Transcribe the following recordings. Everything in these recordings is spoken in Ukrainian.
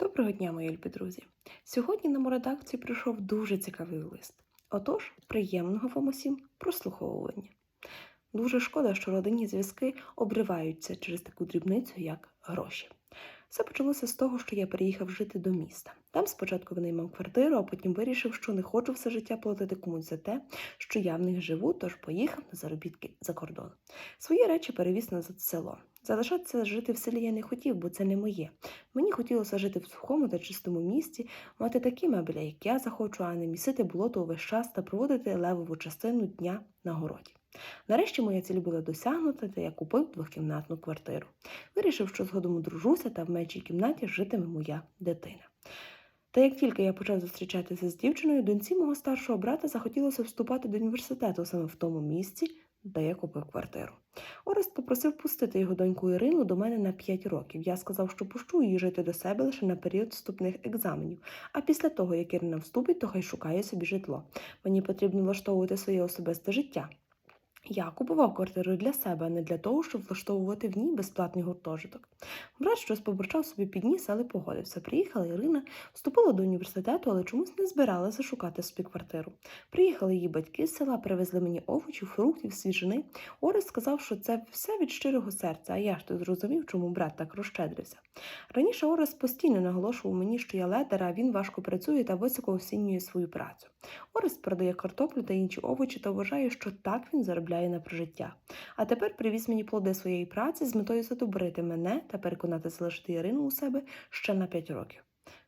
Доброго дня, мої любі друзі! Сьогодні нам у редакцію прийшов дуже цікавий лист. Отож, приємного вам усім прослуховування. Дуже шкода, що родинні зв'язки обриваються через таку дрібницю, як гроші. Все почалося з того, що я переїхав жити до міста. Там спочатку винаймав квартиру, а потім вирішив, що не хочу все життя платити комусь за те, що я в них живу, тож поїхав на заробітки за кордон. Свої речі перевіз назад в село. Залишатися жити в селі я не хотів, бо це не моє. Мені хотілося жити в сухому та чистому місті, мати такі меблі, як я захочу, а не місити болото увесь час та проводити левову частину дня на городі. Нарешті моя ціль була досягнута, та я купив двохкімнатну квартиру. Вирішив, що згодом одружуся та в меншій кімнаті житиме моя дитина. Та як тільки я почав зустрічатися з дівчиною, доньці мого старшого брата захотілося вступати до університету саме в тому місці, де я купив квартиру. Орест попросив пустити його доньку Ірину до мене на 5 років. Я сказав, що пущу її жити до себе лише на період вступних екзаменів. А після того, як Ірина вступить, то хай шукає собі житло. Мені потрібно влаштовувати своє особисте життя. Я купував квартиру для себе, а не для того, щоб влаштовувати в ній безплатний гуртожиток. Брат щось побурчав собі під ніс, але погодився. Приїхала Ірина, вступила до університету, але чомусь не збиралася шукати собі квартиру. Приїхали її батьки з села, привезли мені овочів, фруктів, свіжини. Орес сказав, що це все від щирого серця, а я ж то зрозумів, чому брат так розщедрився. Раніше Орес постійно наголошував мені, що я ледер, а він важко працює та високо оцінює свою працю. Орес продає картоплю та інші овочі та вважає, що так він заробляє на прожиття. А тепер привіз мені плоди своєї праці з метою задобрити мене та переконати залишити Ірину у себе ще на 5 років.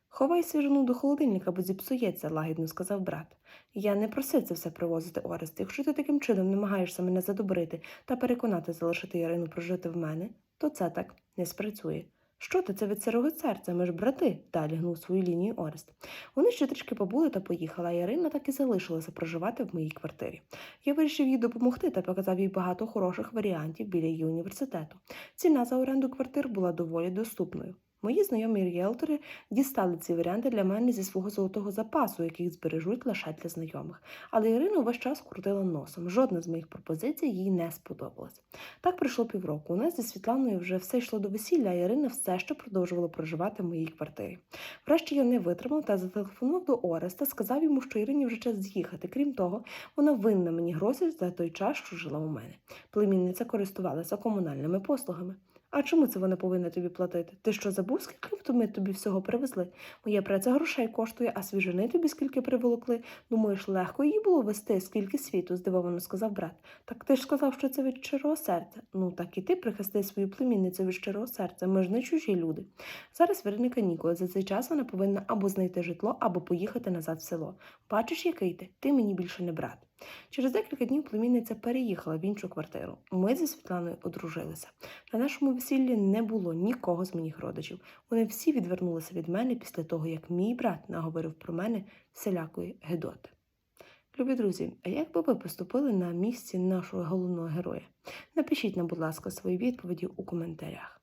Ховай свіжину до холодильника, бо зіпсується, лагідно сказав брат. Я не просив це все привозити Орест. Якщо ти таким чином намагаєшся мене задобрити та переконати залишити Ірину прожити в мене, то це так не спрацює. Що ти це від сирого серця? Ми ж брати, далі гнув свою лінію Орест. Вони ще трішки побули та поїхала, а Ірина так і залишилася проживати в моїй квартирі. Я вирішив їй допомогти та показав їй багато хороших варіантів біля її університету. Ціна за оренду квартир була доволі доступною. Мої знайомі ріелтори дістали ці варіанти для мене зі свого золотого запасу, яких збережуть лише для знайомих. Але Ірина весь час крутила носом. Жодна з моїх пропозицій їй не сподобалась. Так пройшло півроку. У нас зі Світланою вже все йшло до весілля, а Ірина все ще продовжувала проживати в моїй квартирі. Врешті я не витримав та зателефонував до Ореста, сказав йому, що Ірині вже час з'їхати. Крім того, вона винна мені гроші за той час, що жила у мене. Племінниця користувалася комунальними послугами. А чому це вона повинна тобі платити? Ти що забув, скільки ми тобі всього привезли? Моя праця грошей коштує, а свіжини тобі скільки приволокли. Думаєш, легко її було вести, скільки світу, здивовано сказав брат. Так ти ж сказав, що це від щирого серця. Ну так і ти прихисти свою племінницю від щирого серця. Ми ж не чужі люди. Зараз вірні канікули. За цей час вона повинна або знайти житло, або поїхати назад в село. Бачиш, який ти? Ти мені більше не брат. Через декілька днів племінниця переїхала в іншу квартиру. Ми зі Світланою одружилися. На нашому весіллі не було нікого з моїх родичів. Вони всі відвернулися від мене після того, як мій брат наговорив про мене всілякої гидоти. Любі друзі, а як би ви поступили на місці нашого головного героя? Напишіть нам, будь ласка, свої відповіді у коментарях.